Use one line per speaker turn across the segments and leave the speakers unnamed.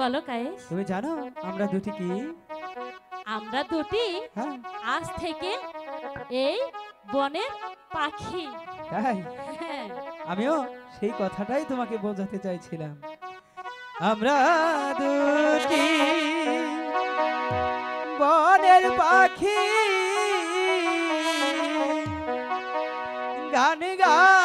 বলো কায়েস
তুমি জানো আমরা দুটি কি?
আমরা দুটি
হ্যাঁ।
আজ থেকে এই বনের পাখি।
তাই?
হ্যাঁ।
আমিও সেই কথাটাই তোমাকে বোঝাতে চাইছিলাম। আমরা দুটি বনের পাখি। গান গা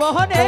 মোহনের